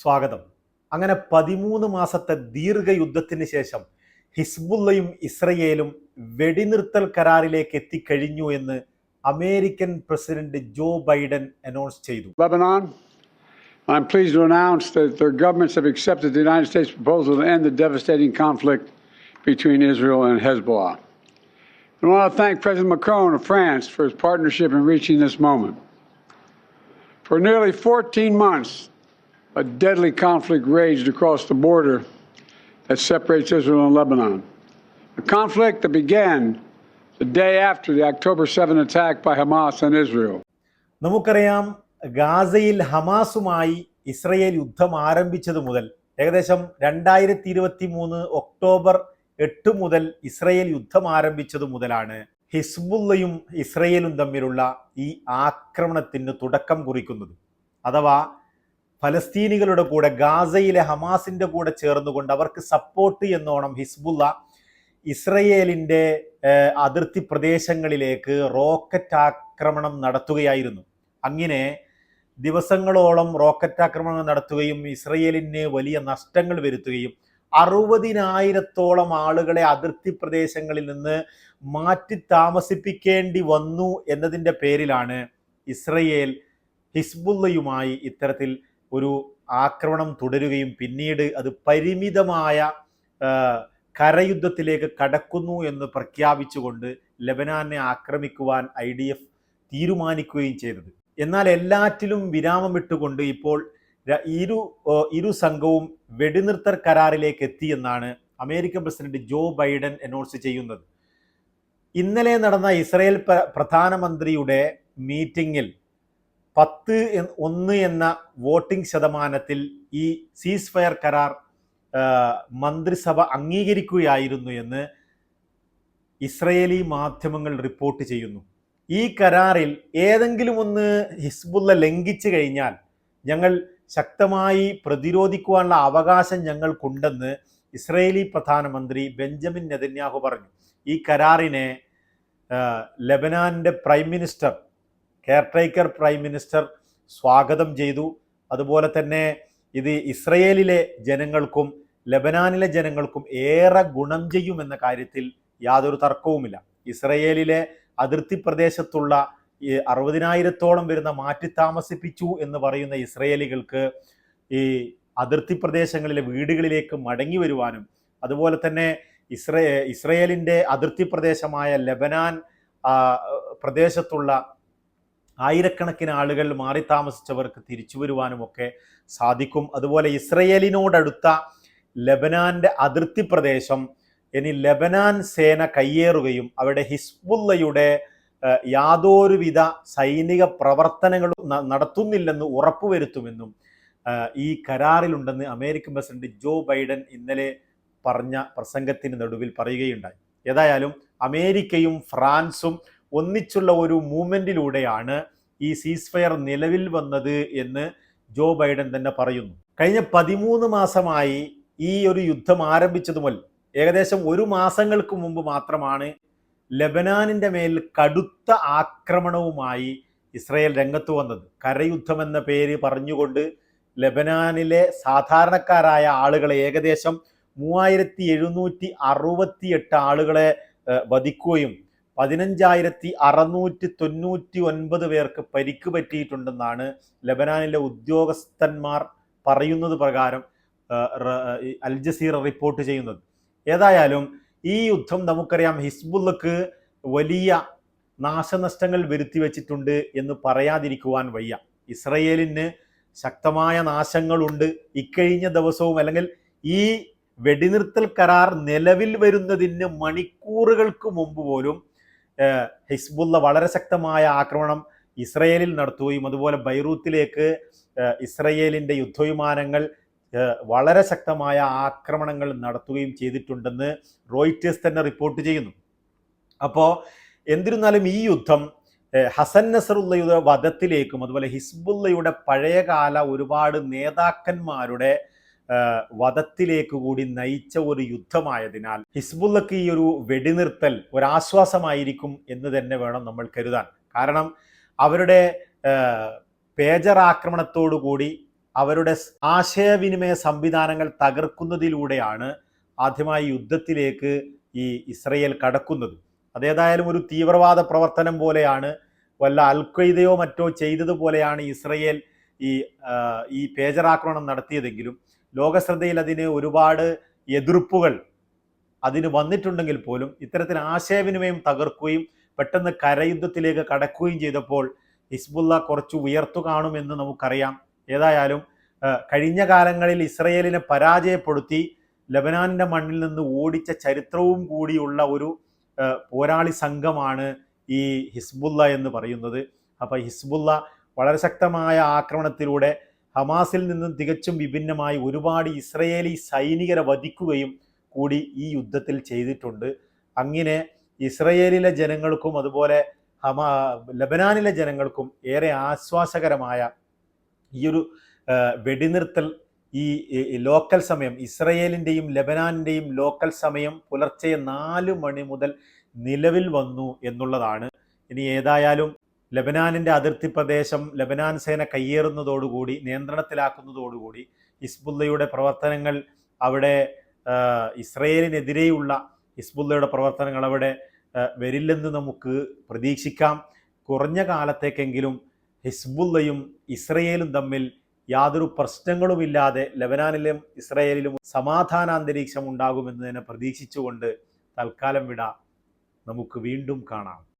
സ്വാഗതം അങ്ങനെ പതിമൂന്ന് മാസത്തെ ദീർഘയുദ്ധത്തിന് ശേഷം ഹിസ്ബുള്ളയും ഇസ്രയേലും വെടിനിർത്തൽ കരാറിലേക്ക് എത്തിക്കഴിഞ്ഞു എന്ന് American president Joe Biden announce ചെയ്തു I'm pleased to announce that their governments have accepted the United States proposal to end the devastating conflict between Israel and Hezbollah. I want to thank President Macron of France for his partnership in reaching this moment. For nearly 14 months, a deadly conflict raged across the border that separates Israel and Lebanon. A conflict that began the day after the October 7 attack by Hamas on Israel. നമുക്കറിയാം ഗാസയിൽ ഹമാസുമായി Israel യുദ്ധം ആരംഭിച്ചത് മുതൽ ഏകദേശം രണ്ടായിരത്തി ഇരുപത്തി മൂന്ന് October എട്ട് മുതൽ ഇസ്രയേൽ യുദ്ധം ആരംഭിച്ചത് മുതലാണ് ഹിസ്ബുള്ളയും ഇസ്രയേലും തമ്മിലുള്ള ഈ ആക്രമണത്തിന് തുടക്കം കുറിക്കുന്നത് അഥവാ ഫലസ്തീനികളുടെ കൂടെ ഗാസയിലെ ഹമാസിന്റെ കൂടെ ചേർന്നുകൊണ്ട് അവർക്ക് സപ്പോർട്ട് എന്നോണം ഹിസ്ബുള്ള ഇസ്രയേലിന്റെ അതിർത്തി പ്രദേശങ്ങളിലേക്ക് റോക്കറ്റ് ആക്രമണം നടത്തുകയായിരുന്നു. അങ്ങനെ ദിവസങ്ങളോളം റോക്കറ്റ് ആക്രമണം നടത്തുകയും ഇസ്രയേലിന് വലിയ നഷ്ടങ്ങൾ വരുത്തുകയും അറുപതിനായിരത്തോളം ആളുകളെ അതിർത്തി പ്രദേശങ്ങളിൽ നിന്ന് മാറ്റി താമസിപ്പിക്കേണ്ടി വന്നു എന്നതിന്റെ പേരിലാണ് ഇസ്രയേൽ ഹിസ്ബുള്ളയുമായി ഇത്തരത്തിൽ ഒരു ആക്രമണം തുടരുകയും പിന്നീട് അത് പരിമിതമായ കരയുദ്ധത്തിലേക്ക് കടക്കുന്നു എന്ന് പ്രഖ്യാപിച്ചുകൊണ്ട് ലബനാനെ ആക്രമിക്കുവാൻ ഐ ഡി എഫ് തീരുമാനിക്കുകയും ചെയ്തത്. എന്നാൽ എല്ലാറ്റിലും വിരാമം ഇട്ടുകൊണ്ട് ഇപ്പോൾ ഇരു ഇരു സംഘവും വെടിനിർത്തൽ കരാറിലേക്ക് എത്തിയെന്നാണ് American president Joe Biden announce ചെയ്യുന്നത്. ഇന്നലെ നടന്ന ഇസ്രയേൽ പ്രധാനമന്ത്രിയുടെ മീറ്റിംഗിൽ പത്ത് ഒന്ന് എന്ന വോട്ടിംഗ് ശതമാനത്തിൽ ഈ സീസ് ഫയർ കരാർ മന്ത്രിസഭ അംഗീകരിക്കുകയായിരുന്നു എന്ന് ഇസ്രയേലി മാധ്യമങ്ങൾ റിപ്പോർട്ട് ചെയ്യുന്നു. ഈ കരാറിൽ ഏതെങ്കിലും ഒന്ന് ഹിസ്ബുള്ള ലംഘിച്ചു കഴിഞ്ഞാൽ ഞങ്ങൾ ശക്തമായി പ്രതിരോധിക്കുവാനുള്ള അവകാശം ഞങ്ങൾക്കുണ്ടെന്ന് ഇസ്രയേലി പ്രധാനമന്ത്രി ബെഞ്ചമിൻ നെതന്യാഹു പറഞ്ഞു. ഈ കരാറിനെ ആ, prime minister caretaker prime minister സ്വാഗതം ചെയ്തു. അതുപോലെ തന്നെ ഇത് ഇസ്രയേലിലെ ജനങ്ങൾക്കും ലബനാനിലെ ജനങ്ങൾക്കും ഏറെ ഗുണം ചെയ്യുമെന്ന കാര്യത്തിൽ യാതൊരു തർക്കവുമില്ല. ഇസ്രയേലിലെ അതിർത്തി പ്രദേശത്തുള്ള ഈ അറുപതിനായിരത്തോളം വരുന്ന മാറ്റി താമസിപ്പിച്ചു എന്ന് പറയുന്ന ഇസ്രയേലികൾക്ക് ഈ അതിർത്തി പ്രദേശങ്ങളിലെ വീടുകളിലേക്ക് മടങ്ങി വരുവാനും അതുപോലെ തന്നെ ഇസ്രേ ഇസ്രയേലിന്റെ അതിർത്തി പ്രദേശമായ ലബനാൻ പ്രദേശത്തുള്ള ആയിരക്കണക്കിന് ആളുകൾ മാറി താമസിച്ചവർക്ക് തിരിച്ചു വരുവാനുമൊക്കെ സാധിക്കും. അതുപോലെ ഇസ്രയേലിനോടടുത്ത ലബനാന്റെ അതിർത്തി പ്രദേശം ഇനി ലബനാൻ സേന കയ്യേറുകയും അവിടെ ഹിസ്ബുള്ളയുടെ യാതൊരുവിധ സൈനിക പ്രവർത്തനങ്ങളും നടത്തുന്നില്ലെന്ന് ഉറപ്പുവരുത്തുമെന്നും ഈ കരാറിലുണ്ടെന്ന് അമേരിക്കൻ പ്രസിഡന്റ് ജോ ബൈഡൻ ഇന്നലെ പറഞ്ഞ പ്രസംഗത്തിന് നടുവിൽ പറയുകയുണ്ടായി. ഏതായാലും അമേരിക്കയും ഫ്രാൻസും ഒന്നിച്ചുള്ള ഒരു മൂവ്മെന്റിലൂടെയാണ് ഈ സീസ് ഫയർ നിലവിൽ വന്നത് എന്ന് ജോ ബൈഡൻ തന്നെ പറയുന്നു. കഴിഞ്ഞ പതിമൂന്ന് മാസമായി ഈ ഒരു യുദ്ധം ആരംഭിച്ചതു മുതൽ ഏകദേശം ഒരു മാസങ്ങൾക്ക് മുമ്പ് മാത്രമാണ് ലബനാനിന്റെ മേൽ കടുത്ത ആക്രമണവുമായി ഇസ്രയേൽ രംഗത്ത് വന്നത്. കരയുദ്ധം എന്ന പേര് പറഞ്ഞുകൊണ്ട് ലബനാനിലെ സാധാരണക്കാരായ ആളുകളെ ഏകദേശം മൂവായിരത്തി എഴുന്നൂറ്റി അറുപത്തിയെട്ട് ആളുകളെ വധിക്കുകയും പതിനഞ്ചായിരത്തി അറുന്നൂറ്റി തൊണ്ണൂറ്റി ഒൻപത് പേർക്ക് പരിക്ക് പറ്റിയിട്ടുണ്ടെന്നാണ് ലബനാനിലെ ഉദ്യോഗസ്ഥന്മാർ പറയുന്നത് പ്രകാരം അൽ ജസീറ റിപ്പോർട്ട് ചെയ്യുന്നത്. ഏതായാലും ഈ യുദ്ധം നമുക്കറിയാം ഹിസ്ബുള്ളക്ക് വലിയ നാശനഷ്ടങ്ങൾ വരുത്തി വെച്ചിട്ടുണ്ട് എന്ന് പറയാതിരിക്കുവാൻ വയ്യ. ഇസ്രയേലിന് ശക്തമായ നാശങ്ങളുണ്ട്. ഇക്കഴിഞ്ഞ ദിവസവും അല്ലെങ്കിൽ ഈ വെടിനിർത്തൽ കരാർ നിലവിൽ വരുന്നതിന് മണിക്കൂറുകൾക്ക് മുമ്പ് പോലും ഹിസ്ബുള്ള വളരെ ശക്തമായ ആക്രമണം ഇസ്രയേലിൽ നടത്തുകയും അതുപോലെ ബൈറൂത്തിലേക്ക് ഇസ്രയേലിന്റെ യുദ്ധവിമാനങ്ങൾ വളരെ ശക്തമായ ആക്രമണങ്ങൾ നടത്തുകയും ചെയ്തിട്ടുണ്ടെന്ന് റോയിറ്റേഴ്സ് തന്നെ റിപ്പോർട്ട് ചെയ്യുന്നു. അപ്പോൾ എന്നിരുന്നാലും ഈ യുദ്ധം ഹസൻ നസറുള്ളയുടെ വധത്തിലേക്കും അതുപോലെ ഹിസ്ബുള്ളയുടെ പഴയകാല ഒരുപാട് നേതാക്കന്മാരുടെ വധത്തിലേക്ക് കൂടി നയിച്ച ഒരു യുദ്ധമായതിനാൽ ഹിസ്ബുള്ളക്ക് ഈ ഒരു വെടിനിർത്തൽ ഒരാശ്വാസമായിരിക്കും എന്ന് തന്നെ വേണം നമ്മൾ കരുതാൻ. കാരണം അവരുടെ പേജർ ആക്രമണത്തോടു കൂടി അവരുടെ ആശയവിനിമയ സംവിധാനങ്ങൾ തകർക്കുന്നതിലൂടെയാണ് ആദ്യമായി യുദ്ധത്തിലേക്ക് ഈ ഇസ്രയേൽ കടക്കുന്നത്. അതേതായാലും ഒരു തീവ്രവാദ പ്രവർത്തനം പോലെയാണ് വല്ല അൽഖയ്ദയോ മറ്റോ ചെയ്തതുപോലെയാണ് ഇസ്രയേൽ ഈ ഈ പേജറാക്രമണം നടത്തിയതെങ്കിലും ലോകശ്രദ്ധയിൽ അതിന് ഒരുപാട് എതിർപ്പുകൾ അതിന് വന്നിട്ടുണ്ടെങ്കിൽ പോലും ഇത്തരത്തിൽ ആശയവിനിമയം തകർക്കുകയും പെട്ടെന്ന് കരയുദ്ധത്തിലേക്ക് കടക്കുകയും ചെയ്തപ്പോൾ ഹിസ്ബുള്ള കുറച്ച് ഉയർത്തു കാണുമെന്ന് നമുക്കറിയാം. ഏതായാലും കഴിഞ്ഞ കാലങ്ങളിൽ ഇസ്രയേലിനെ പരാജയപ്പെടുത്തി ലബനാനിന്റെ മണ്ണിൽ നിന്ന് ഓടിച്ച ചരിത്രവും കൂടിയുള്ള ഒരു പോരാളി സംഘമാണ് ഈ ഹിസ്ബുള്ള എന്ന് പറയുന്നത്. അപ്പോൾ ഹിസ്ബുള്ള വളരെ ശക്തമായ ആക്രമണത്തിലൂടെ ഹമാസിൽ നിന്നും തികച്ചും വിഭിന്നമായി ഒരുപാട് ഇസ്രയേലി സൈനികരെ വധിക്കുകയും കൂടി ഈ യുദ്ധത്തിൽ ചെയ്തിട്ടുണ്ട്. അങ്ങനെ ഇസ്രയേലിലെ ജനങ്ങൾക്കും അതുപോലെ ഹമാ ലബനാനിലെ ജനങ്ങൾക്കും ഏറെ ആശ്വാസകരമായ ഈ ഒരു വെടിനിർത്തൽ ഈ ലോക്കൽ സമയം ഇസ്രയേലിന്റെയും ലബനാനിന്റെയും ലോക്കൽ സമയം പുലർച്ചെ നാല് മണി മുതൽ നിലവിൽ വന്നു എന്നുള്ളതാണ്. ഇനി ഏതായാലും ലബനാനിന്റെ അതിർത്തി പ്രദേശം ലബനാൻ സേന കയ്യേറുന്നതോടുകൂടി നിയന്ത്രണത്തിലാക്കുന്നതോടുകൂടി ഹിസ്ബുള്ളയുടെ പ്രവർത്തനങ്ങൾ അവിടെ ഇസ്രയേലിനെതിരെയുള്ള ഹിസ്ബുള്ളയുടെ പ്രവർത്തനങ്ങൾ അവിടെ വരില്ലെന്ന് നമുക്ക് പ്രതീക്ഷിക്കാം. കുറഞ്ഞ കാലത്തേക്കെങ്കിലും ഹിസ്ബുല്ലയും ഇസ്രയേലും തമ്മിൽ യാതൊരു പ്രശ്നങ്ങളുമില്ലാതെ ലബനാനിലും ഇസ്രയേലിലും സമാധാന അന്തരീക്ഷം ഉണ്ടാകുമെന്ന് തന്നെ പ്രതീക്ഷിച്ചുകൊണ്ട് തൽക്കാലം വിട നമുക്ക് വീണ്ടും കാണാം.